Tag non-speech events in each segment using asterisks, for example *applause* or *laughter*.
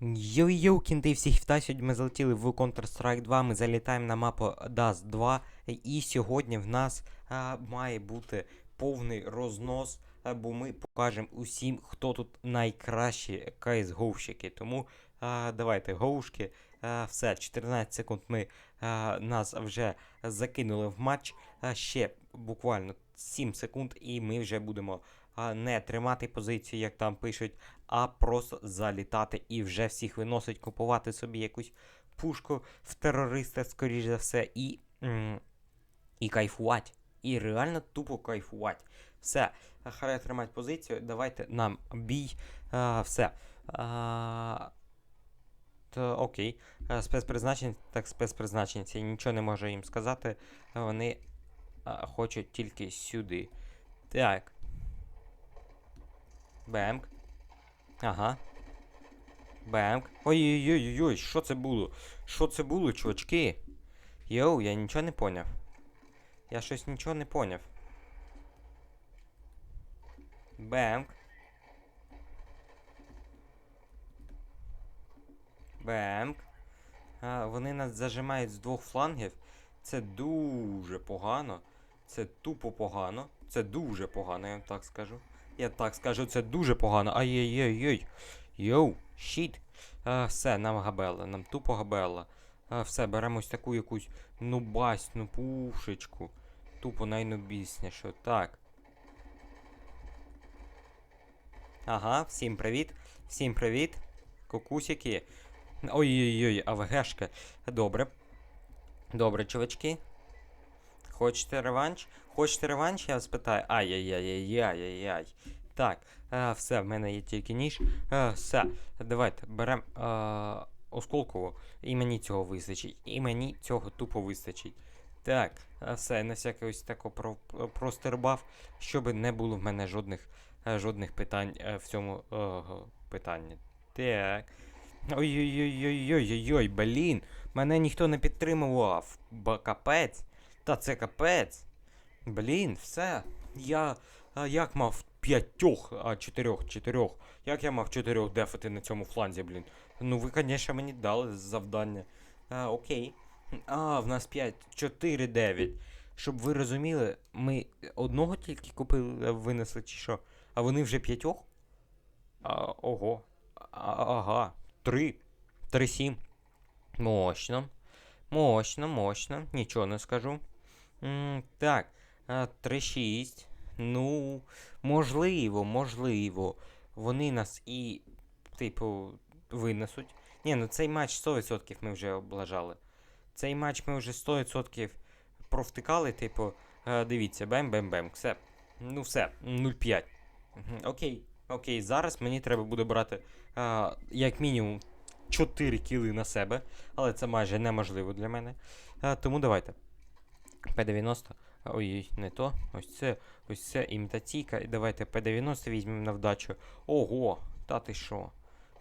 Йоу-йоу, кінти, всіх вітаю. Сьогодні ми залетіли в Counter-Strike 2, ми залітаємо на мапу Dust 2. І сьогодні в нас а, має бути повний рознос, а, бо ми покажемо усім, хто тут найкращі CSGO-щики. Тому а, давайте, гоушки. А, все, 14 секунд ми а, нас вже закинули в матч. А, ще буквально 7 секунд, і ми вже будемо а, не тримати позицію, як там пишуть а просто залітати і вже всіх виносить, купувати собі якусь пушку в терориста, скоріш за все, і, і кайфувати. І реально тупо кайфувати. Все, хай тримати позицію. Давайте нам бій. А, все. А, то, окей. А, спецпризначення, так спецпризначенці. Нічого не можу їм сказати. Вони а, хочуть тільки сюди. Так. Бемк. Ага. Бемк. Ой-ой-ой-ой, що це було? Що це було, чувачки? Йоу, я нічого не поняв. Я щось нічого не поняв. Бемк. Бемк. А, вони нас зажимають з двох флангів. Це дуже погано. Це тупо погано. Це дуже погано, я вам так скажу. Я так скажу, це дуже погано. Ай-яй-яй-яй. Йоу, щіт. Все, нам габела, нам тупо габела. А, все, беремо ось таку якусь нубасну пушечку. Тупо найнубіснішу. Так. Ага, всім привіт. Всім привіт. Кукусики. Ой-ой-ой, АВГшка. Добре. Добре, чувачки. Хочете реванш? Хочете реванш? Я вас питаю. Ай-яй-яй-яй-яй-яй. Так, а, все, в мене є тільки ніж. А, все, давайте беремо осколково. І мені цього вистачить. І мені цього тупо вистачить. Так, а, все, на всяке ось тако про, простербав, щоб не було в мене жодних, е, жодних питань е, в цьому е, питанні. Так. Ой-ой-ой-ой-ой-ой, блін. Мене ніхто не підтримував. Ба капець. Та це капець. Блін, все. Я а, як мав п'ятьох, а чотирьох, чотирьох. Як я мав чотирьох дефати на цьому фланзі, блін. Ну ви, звісно, мені дали завдання. А, окей. А, в нас 5, 4, 9. Щоб ви розуміли, ми одного тільки купили, винесли чи що? А вони вже п'ятьох? А, ого. А, ага. Три. Три сім. Мощно. Мощно, мощно. Нічого не скажу. Так. 3-6. Ну, можливо, можливо. Вони нас і, типу, винесуть. Ні, ну цей матч 100% ми вже облажали. Цей матч ми вже 100% провтикали, типу, дивіться, бем-бем-бем. Все. Ну все, 0-5. Окей, окей, зараз мені треба буде брати е, як мінімум 4 кіли на себе, але це майже неможливо для мене. Е, тому давайте. П90. Ой, не то. Ось це, ось це імітаційка. Давайте П90 візьмемо на вдачу. Ого! Та ти що?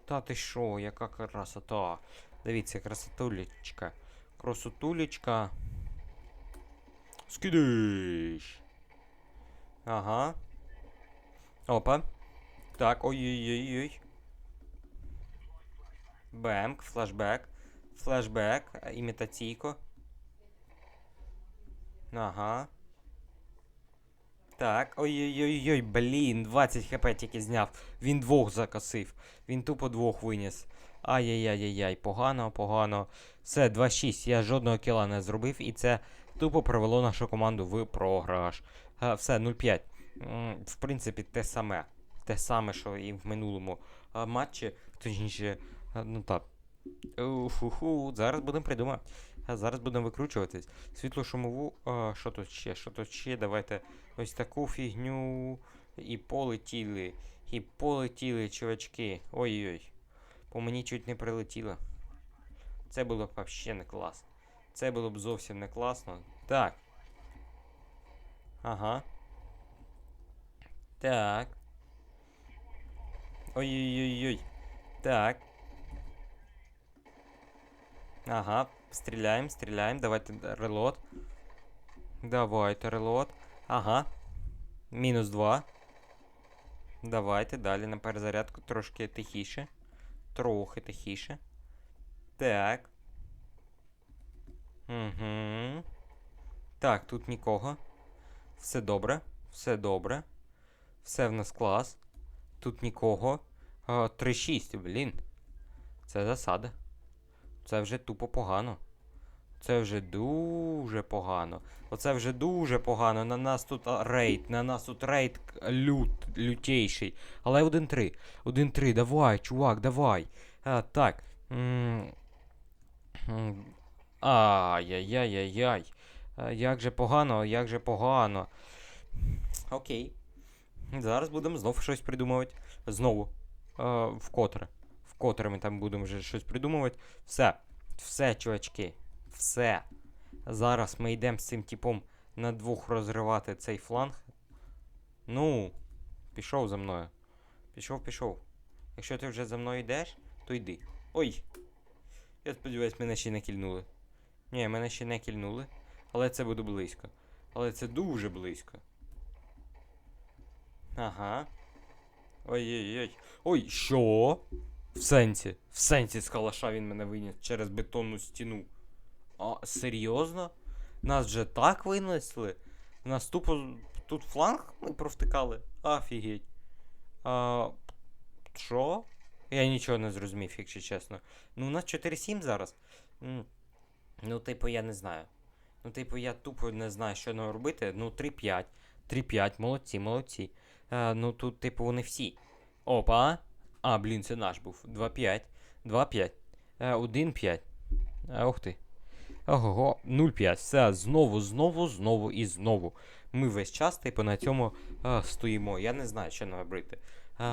Та ти що, яка красота. Дивіться, красотулечка. Красотулечка. Скидиш. Ага. Опа. Так, ой-ой-ой-ой. Бемк, флешбек. Флешбек, імітаційко. Ага. Так, ой-ой-ой-ой, блін, 20 хп тільки зняв. Він двох закосив. Він тупо двох виніс. Ай-яй-яй-яй, погано, погано. Все, 2-6. Я жодного кіла не зробив, і це тупо привело нашу команду в програш. А, все, 0-5. В принципі, те саме. Те саме, що і в минулому а, матчі. Точніше, а, ну так. Уфу-ху, зараз будемо придумати. А зараз будемо викручуватись. Світло-шумову. Що тут ще? Що тут ще? Давайте ось таку фігню. І полетіли. І полетіли, чувачки. Ой-ой. По мені чуть не прилетіло. Це було б взагалі не класно. Це було б зовсім не класно. Так. Ага. Так. Ой-ой-ой-ой. Так. Ага, стріляємо, стріляємо. Давайте релот. Давайте релот. Ага. Мінус 2. Давайте далі на перезарядку трошки тихіше. Трохи тихіше. Так. Угу. Так, тут нікого. Все добре. Все добре. Все в нас клас. Тут нікого. 3-6, блін. Це засада. Це вже тупо погано. Це вже дуже погано. Оце вже дуже погано. На нас тут рейд. На нас тут рейд лют, лютейший. Але 1-3. 1-3, давай, чувак, давай. А, так. Ай-яй-яй-яй-яй. Як же погано, як же погано. Окей. Зараз будемо знов щось придумувати. Знову. А, вкотре. Вкотре ми там будемо вже щось придумувати. Все. Все, чувачки. Все. Зараз ми йдемо з цим типом на двох розривати цей фланг. Ну, пішов за мною. Пішов, пішов. Якщо ти вже за мною йдеш, то йди. Ой. Я сподіваюсь, мене ще не кільнули. Ні, мене ще не кільнули. Але це буде близько. Але це дуже близько. Ага. Ой-ой-ой. Ой, що? В сенсі. В сенсі з калаша він мене виніс через бетонну стіну. А, серйозно? Нас вже так винесли? Нас тупо тут фланг ми провтикали? Офігеть. А, що? Я нічого не зрозумів, якщо чесно. Ну, у нас 4-7 зараз. Ну, типу, я не знаю. Ну, типу, я тупо не знаю, що нам робити. Ну, 3-5. 3-5, молодці, молодці. А, ну тут, типу, вони всі. Опа. А, блін, це наш був. 2-5. 2-5. Е, 1-5. Е, Ух ти. Ого, 0,5. Все, знову, знову, знову і знову. Ми весь час, типу, на цьому е, стоїмо. Я не знаю, що нам робити. Е,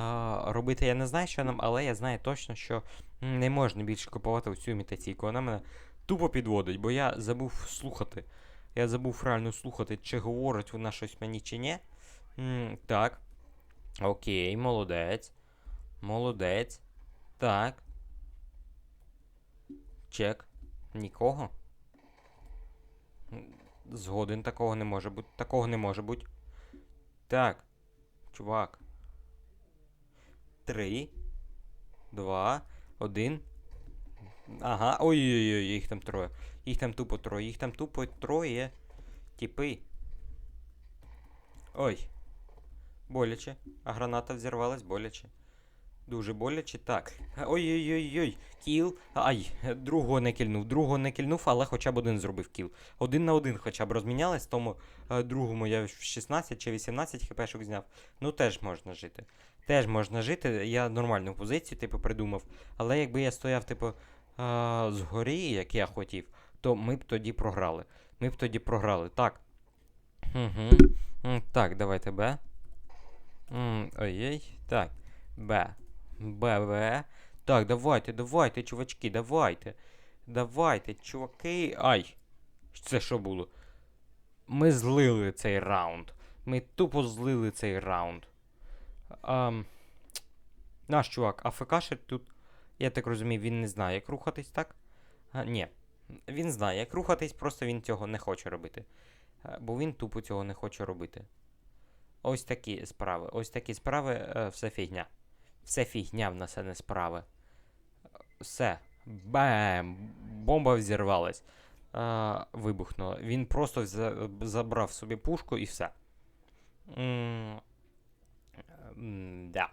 робити я не знаю, що нам, але я знаю точно, що не можна більше купувати цю імітаційку. Вона мене тупо підводить, бо я забув слухати. Я забув реально слухати, чи говорить вона щось мені, чи ні. М, так. Окей, молодець. Молодець. Так. Чек. Нікого. Згоден, такого не може бути. Такого не може бути. Так. Чувак. Три. Два. Один. Ага. Ой-ой-ой, їх там троє. Їх там тупо троє. Їх там тупо троє. Тіпи. Ой. Боляче. А граната взірвалась боляче. Дуже боляче. Так. Ой-ой-ой-ой. Кіл. Ай, другого не кільнув. Другого не кільнув, але хоча б один зробив кіл. Один на один хоча б розмінялись, тому е, другому я 16 чи 18 хпшок зняв. Ну теж можна жити. Теж можна жити. Я нормальну позицію, типу, придумав. Але якби я стояв, типу, е, згорі, як я хотів, то ми б тоді програли. Ми б тоді програли. Так. Угу. Так, давайте Б. Ой-ой. Так. Б. Б, В. Так, давайте, давайте, чувачки, давайте. Давайте, чуваки. Ай. Це що було? Ми злили цей раунд. Ми тупо злили цей раунд. Ам, наш чувак, АФКшить тут. Я так розумію, він не знає, як рухатись, так? А, ні. Він знає, як рухатись, просто він цього не хоче робити. Е, Бо він тупо цього не хоче робити. Ось такі справи. Ось такі справи, е, все фігня. Все фігня в нас, а не справи. Все. Бем! Бомба взірвалась. Е, вибухнула. Він просто забрав собі пушку і все. Да.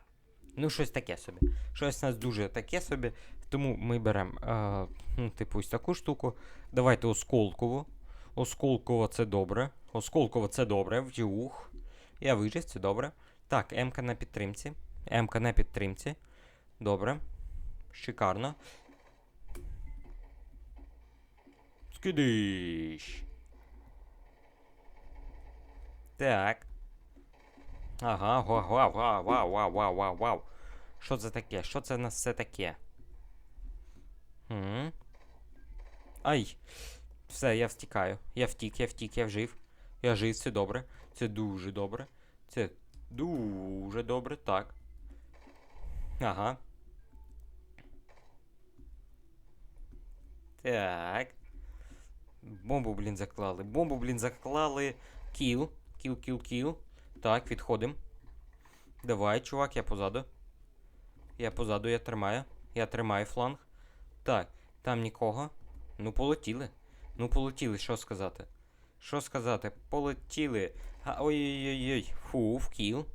Ну, щось таке собі. Щось у нас дуже таке собі. Тому ми беремо, ну, типу, ось таку штуку. Давайте осколкову. Осколково це добре. Осколково це добре. Втюх. Я вижив, це добре. Так, М-ка на підтримці. М-ка на підтримці. Добре. Шикарно. Скидиш. Так. Ага, вау, вау, вау, вау, вау, вау, вау. Що це таке? Що це на все таке? Хм. Ай! Все, я втікаю. Я втік, я втік, я вжив. Я жив, все добре. Це дуже добре. Це дуже добре. Так. Ага. Так. Бомбу, блін, заклали. Бомбу, блін, заклали. Кіл. Кіл, кіл, кіл. Так, відходим. Давай, чувак, я позаду. Я позаду, я тримаю. Я тримаю фланг. Так, там нікого. Ну, полетіли. Ну, полетіли, що сказати? Що сказати? Полетіли. А, Ой-ой-ой. Фу, кіл.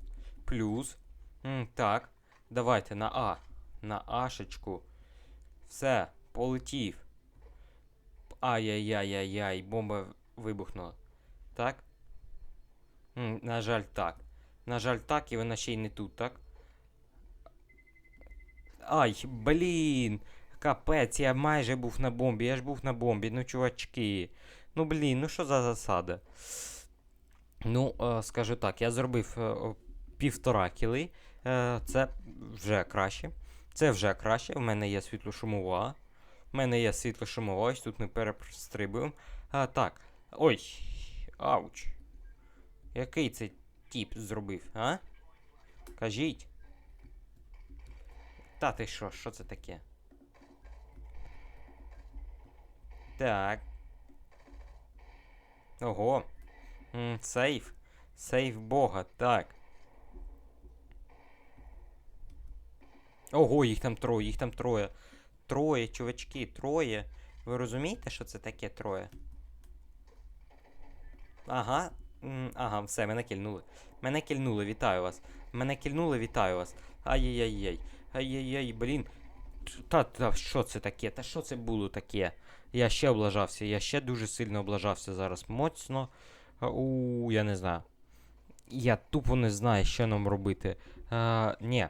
Плюс. М, так. Давайте на А. На Ашечку. Все, полетів. Ай-яй-яй-яй-яй, бомба вибухнула. Так? На жаль, так. На жаль, так, і вона ще й не тут, так? Ай, блін! Капець, я майже був на бомбі, я ж був на бомбі, ну чувачки. Ну блін, ну що за засада? Ну, е, скажу так, я зробив е, півтора кіли. Е, це вже краще. Це вже краще. У мене є світлошумова. У мене є світлошумова, ось тут ми перестрибуємо. Так. Ой. Ауч. Який це тіп зробив, а? Кажіть. Та ти що, що це таке? Так. Ого. Сейф. Сейф Бога, так. Ого, їх там троє, їх там троє. Троє, чувачки, троє. Ви розумієте, що це таке троє? Ага. Ага, все, мене кільнули. Мене кільнули, вітаю вас. Мене кільнули, вітаю вас. Ай-яй-яй-яй. Ай-яй-яй, блін. Та, та, що це таке? Та що це було таке? Я ще облажався, я ще дуже сильно облажався зараз моцно. У, я не знаю. Я тупо не знаю, що нам робити. А, ні.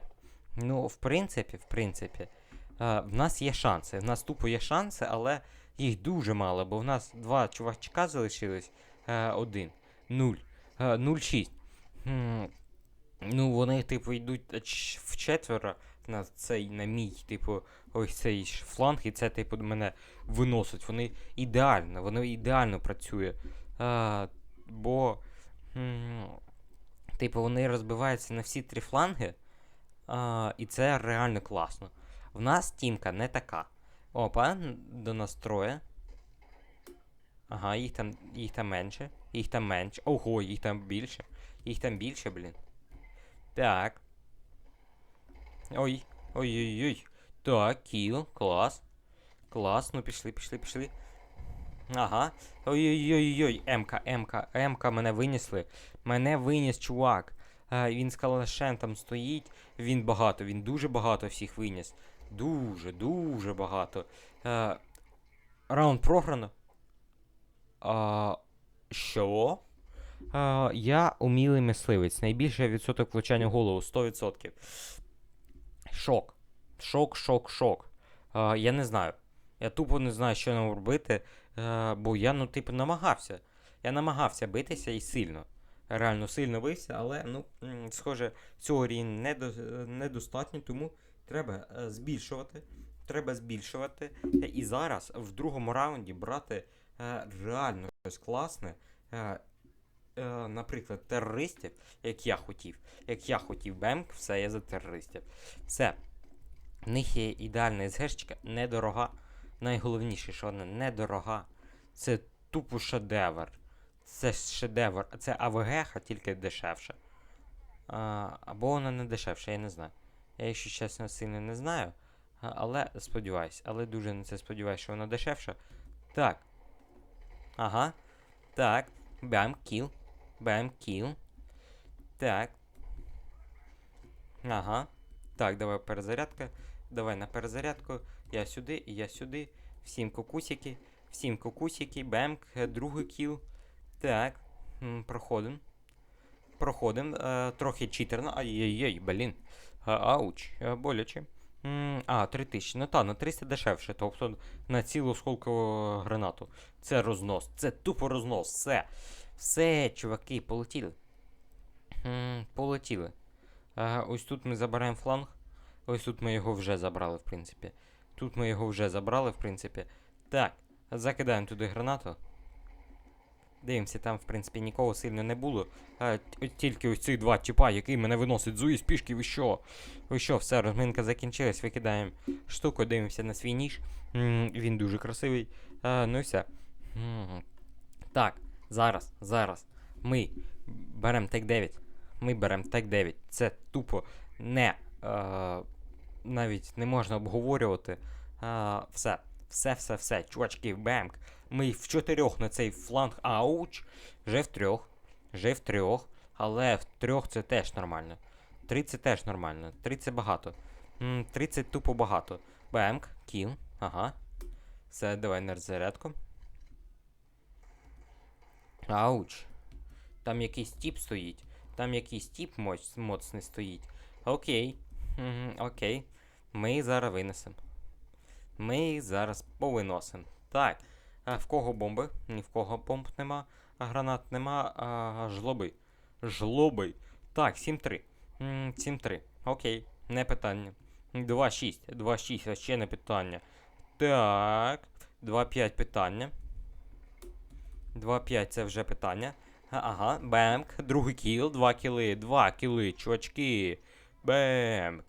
Ну, в принципі, в принципі, а, в нас є шанси. В нас тупо є шанси, але їх дуже мало, бо в нас два чувачка залишились. А, один. Нуль. А, 0,6. Хм, Ну, вони, типу, йдуть е, в четверо на цей, на мій, типу, ось цей фланг, і це, типу, мене виносить. Вони ідеально, воно ідеально працює. А, бо, м, типу, вони розбиваються на всі три фланги, а, і це реально класно. В нас тімка не така. Опа, до нас троє. Ага, їх там, їх там менше. Їх там менше. Ого, їх там більше. Їх там більше, блін. Так. Ой. Ой-ой-ой. Так, кіл, клас. Клас, ну пішли, пішли, пішли. Ага. Ой-ой-ой-ой. Емка, Емка, Емка мене винесли. Мене виніс чувак. А, він з калашем там стоїть. Він багато, він дуже багато всіх виніс. Дуже, дуже багато. А, раунд програно. А, що? А, я умілий мисливець. Найбільший відсоток влучання голову 100%. Шок. Шок, шок, шок. А, я не знаю. Я тупо не знаю, що нам робити. е, бо я, ну, типу, намагався. Я намагався битися і сильно. Реально сильно бився, але, ну, схоже, цього рівня недо, недостатньо, тому треба е, збільшувати. Треба збільшувати. І зараз в другому раунді брати е, реально щось класне. Е, наприклад, терористів, як я хотів. Як я хотів Бемк, все, я за терористів. Все. В них є ідеальна СГшечка, недорога. Найголовніше, що вона недорога. Це тупо шедевр. Це шедевр. Це АВГ, тільки дешевше. А, або вона не дешевша, я не знаю. Я, якщо чесно, сильно не знаю. Але сподіваюсь, але дуже на це сподіваюся, що вона дешевша. Так. Ага. Так. Бам, кіл. Бам, кіл. Так. Ага. Так, давай перезарядка. Давай на перезарядку. Я сюди, і я сюди. Всім кукусики. Всім кукусики. Бемк, другий кіл. Так. м, Проходим. Проходим. Е, трохи читерно. Ай-яй-яй, блін. Ауч, е, боляче. А, 3000. Ну та, на 300 дешевше. Тобто на цілу осколкову гранату. Це рознос. Це тупо рознос. Все. Все, чуваки, полетіли. Полетіли. Ага, ось тут ми забираємо фланг. Ось тут ми його вже забрали, в принципі. Тут ми його вже забрали, в принципі. Так, закидаємо туди гранату. Дивимося, там, в принципі, нікого сильно не було. А, тільки ось ці два тіпа, який мене виносить зуї з пішки, ви що? Ви що, все, розминка закінчилась, викидаємо штуку, дивимося на свій ніж. М, він дуже красивий. А, ну і все. М, Так, зараз, зараз. Ми беремо тек 9. Ми беремо тек 9. Це тупо не. Е, навіть не можна обговорювати. А, все, все, все, все. Чувачки, бемк. Ми в чотирьох на цей фланг. Ауч. Вже в трьох. Вже в трьох. Але в трьох це теж нормально. Три це теж нормально. Три це багато. М, 30 тупо багато. Бемк, кіл. Ага. Все, давай на зарядку. Ауч. Там якийсь тіп стоїть. Там якийсь тіп моц, моцний стоїть. Окей. Угу, окей. Ми їх зараз винесемо. Ми зараз повиносимо. Так. В кого бомби? Ні в кого бомб нема. Гранат нема. А жлоби. Жлоби. Так, 7-3. М, 7-3. Окей. Не питання. 2-6. 2-6. а Ще не питання. Так. 2-5 питання. 2-5 це вже питання. Ага, бемк, другий кіл, два кіли, два кіли, чувачки. Бемк.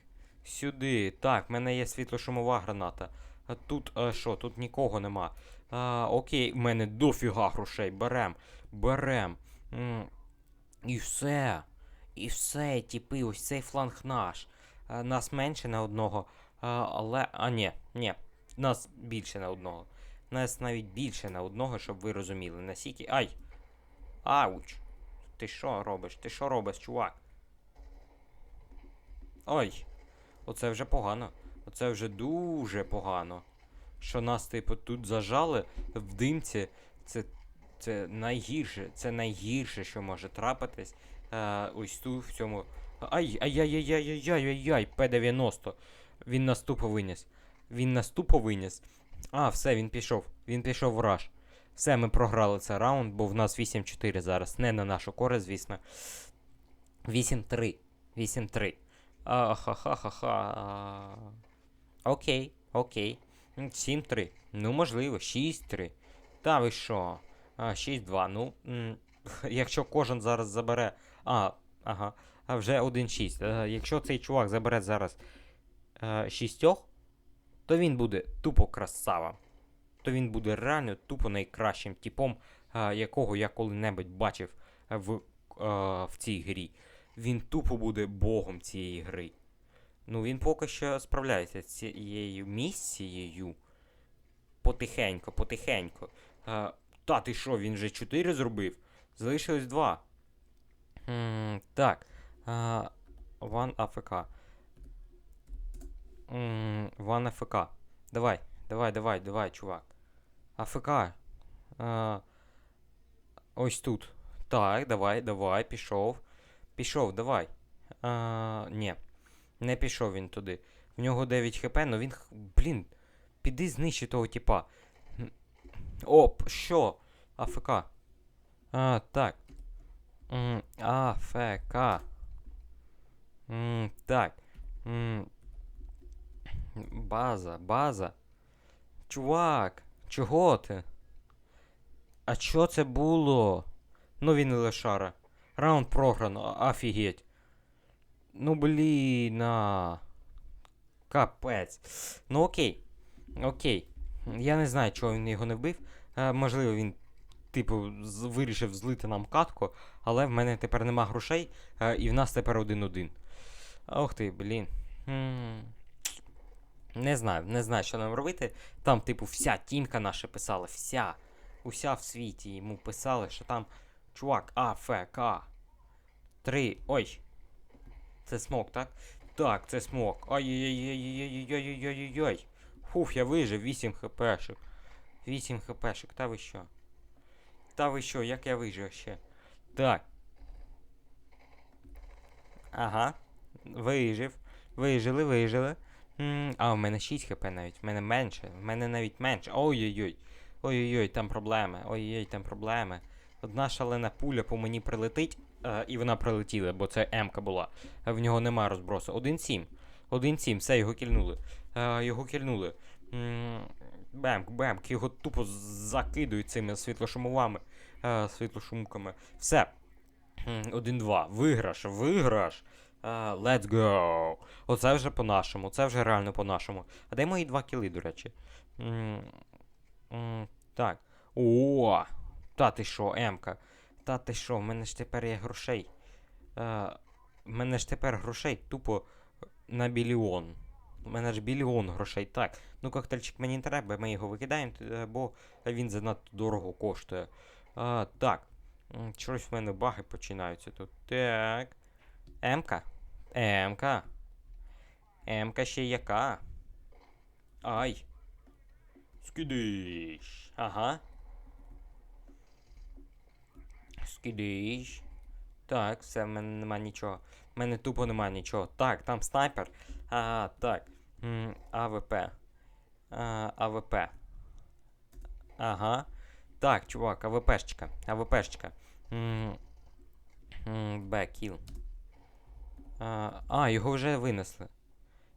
Сюди. Так, в мене є світлошумова граната. А тут а, що? Тут нікого нема. А, окей, в мене дофіга грошей. Берем. Берем. І все. І все, тіпи, ось цей фланг наш. А, нас менше на одного. А, але. А, ні, ні. Нас більше на одного. Нас навіть більше на одного, щоб ви розуміли. Насіки. Ай! Ауч! Ти що робиш? Ти що робиш, чувак? Ой! Оце вже погано. Оце вже дуже погано. Що нас, типу, тут зажали в димці. Це, це найгірше. Це найгірше, що може трапитись. Е, ось тут в цьому. Ай, ай-яй-яй-яй-яй-яй-яй, П-90. Він нас тупо виніс. Він нас тупо виніс. А, все, він пішов. Він пішов в раш. Все, ми програли цей раунд, бо в нас 8-4 зараз. Не на нашу користь, звісно. 8-3. 8-3. Ахахахаха. Окей, окей. М, 7-3. Ну, можливо, 6-3. Та ви що? 6-2. Ну, *laughs* якщо кожен зараз забере. А, ага. А вже 1-6. Е, Якщо цей чувак забере зараз е, 6, то він буде тупо красава. То він буде реально тупо найкращим типом, е, якого я коли-небудь бачив е, в, е, в цій грі. Він тупо буде богом цієї гри. Ну, він поки що справляється з цією місією. Потихенько, потихенько. Е, та ти що, він вже 4 зробив? Залишилось 2. М, так. Е, One AFK. М, One Давай, давай, давай, давай, чувак. АФК. Е, ось тут. Так, давай, давай, пішов. Пішов, давай. А, ні. Не пішов він туди. В нього 9 хп, ну він. Блін. Піди знищи того типа. Оп, що? АФК. А, так. М, АФК. М, Так. База, база. Чувак, чого ти? А що це було? Ну він і лошара. Раунд програно, офігеть. Ну блін. А. Капець. Ну окей. Окей. Я не знаю, чого він його не вбив. Е, можливо, він, типу, вирішив злити нам катку, але в мене тепер нема грошей, е, і в нас тепер один-один. Ох ти, блін. М. Не знаю, не знаю, що нам робити. Там, типу, вся тімка наша писала, вся. Уся в світі йому писали, що там Чувак, АФК. Три. Ой. Це смок, так? Так, це смок. Ай-яй-яй-яй-яй-яй-яй-яй-яй. Фух, я вижив 8 хпшек. 8 хпшек, та ви що? Та ви що, як я вижив ще? Так. Ага. Вижив. Вижили, вижили. А, в мене 6 хп навіть. В мене менше. В мене навіть менше. Ой-ой-ой. Ой-ой-ой, там проблеми. Ой-ой, там проблеми. Одна шалена пуля по мені прилетить, і вона прилетіла, бо це М-ка була. Е, В нього нема розбросу. 1-7. 1-7, все, його кільнули. Е, його кільнули. Бемк, бемк, його тупо закидують цими світлошумовими е, світлошумками. Все. М, 1-2. Виграш, виграш. Е, let's go. Оце вже по-нашому, це вже реально по-нашому. А де мої два кіли, до речі? Так. О! Та ти що, Емка? Та ти що, в мене ж тепер є грошей. Е, в мене ж тепер грошей тупо на біліон. У мене ж мільйон грошей. Так. Ну, коктейльчик мені не треба, ми його викидаємо, е, бо він занадто дорого коштує. А, так. М, Щось в мене баги починаються тут. Так. Емка. Емка. Емка ще яка. Ай. Скидиш. Ага. Скидиш. Так, все, в мене нема нічого. В мене тупо нема нічого. Так, там снайпер. А, так. АВП. АВП. Ага. Так, чувак, АВПшечка. АВПшечка. М, м, Б. А, а, його вже винесли.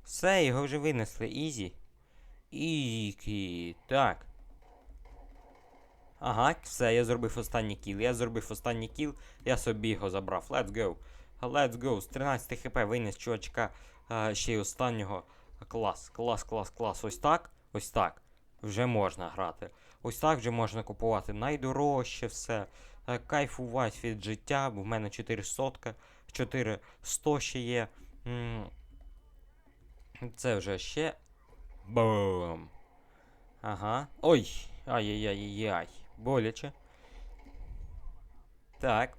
Все, його вже винесли. Ізі. Ікі. Так. Ага, все, я зробив останній кіл. Я зробив останній кіл, я собі його забрав. Let's go. Let's go. З 13 хп виніс чувачка а, ще й останнього. Клас, клас, клас, клас. Ось так. Ось так. Вже можна грати. Ось так вже можна купувати найдорожче все. Е, Кайфувати від життя, бо в мене 400, 400 ще є. Це вже ще. Бум. Ага. Ой! Ай-яй-яй-яй. Боляче. Так.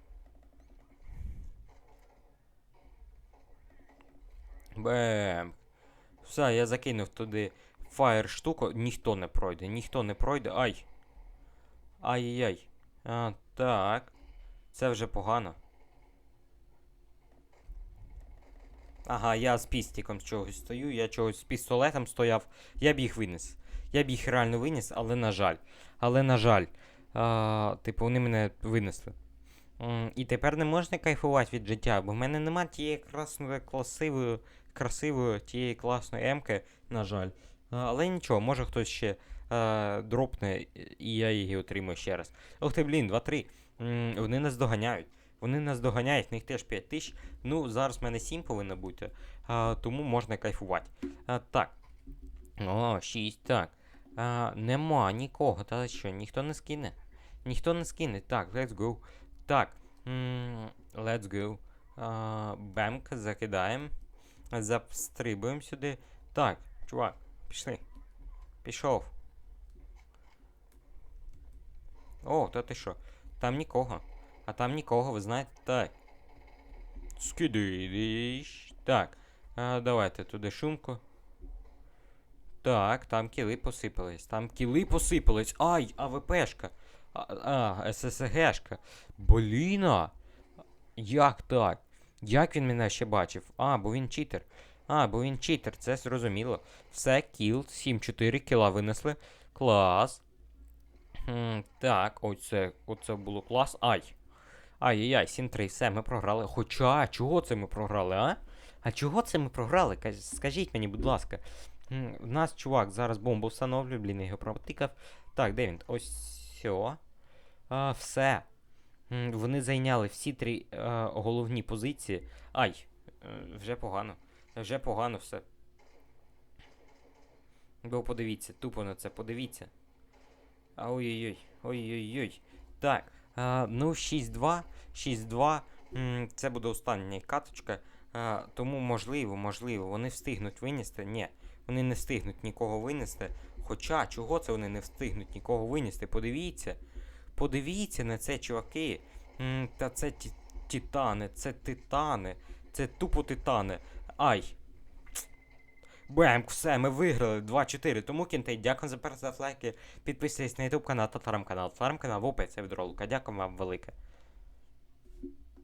Бем. Все, я закинув туди фаєр штуку. Ніхто не пройде, ніхто не пройде. Ай. Ай-яй-яй. А, так. Це вже погано. Ага, я з пістиком з чогось стою, я чогось з пістолетом стояв. Я б їх виніс. Я б їх реально виніс, але на жаль. Але на жаль. А, типу, вони мене винесли. І тепер не можна кайфувати від життя, бо в мене нема тієї красної, красивої, красивої, тієї класної емки, на жаль. Але нічого, може хтось ще а, дропне, і я її отримаю ще раз. Ох ти, блін, 2-3. Вони нас доганяють. Вони нас доганяють, в них теж 5 тисяч. Ну, зараз в мене 7 повинно бути, а, тому можна кайфувати. А, так. О, 6, так. А, нема нікого, та що, ніхто не скине. Ніхто не скине. Так, let's go. Так. Let's go. А, бемк, закидаємо. Застрибуємо сюди. Так, чувак, пішли. Пішов. О, та ти що? Там нікого. А там нікого, ви знаєте. Так. Скидиш. Так. А, давайте туди шумку. Так, там кіли посипались. Там кіли посипались. Ай, АВПшка. А, а ССГшка. Бліна. Як так? Як він мене ще бачив? А, бо він читер. А, бо він читер, це зрозуміло. Все, кіл, 7-4 кіла винесли. Клас. Хм, так, оце, оце було клас. Ай. Ай-яй-яй, 7-3, все, ми програли. Хоча, чого це ми програли, а? А чого це ми програли? Скажіть мені, будь ласка. В нас чувак зараз бомбу встановлює, блін, його протикав. Так, де він? Ось сьо. А, все. Вони зайняли всі три е, головні позиції. Ай, е, вже погано. Вже погано все. Бо подивіться, тупо на це, подивіться. А, Ой-ой-ой, ой-ой-ой. Так, а, ну 6-2, 6-2. Це буде остання каточка. А, тому можливо, можливо, вони встигнуть винести. Ні, вони не встигнуть нікого винести. Хоча, чого це вони не встигнуть нікого винести? Подивіться. Подивіться на це, чуваки. Та це ті- титани, це титани. Це тупо титани. Ай. Бем, все, ми виграли 2-4. Тому кінтей, дякую за перегляд лайки. Підписуйтесь на YouTube канал та телеграм канал. Телеграм канал в описі від ролика. Дякую вам велике.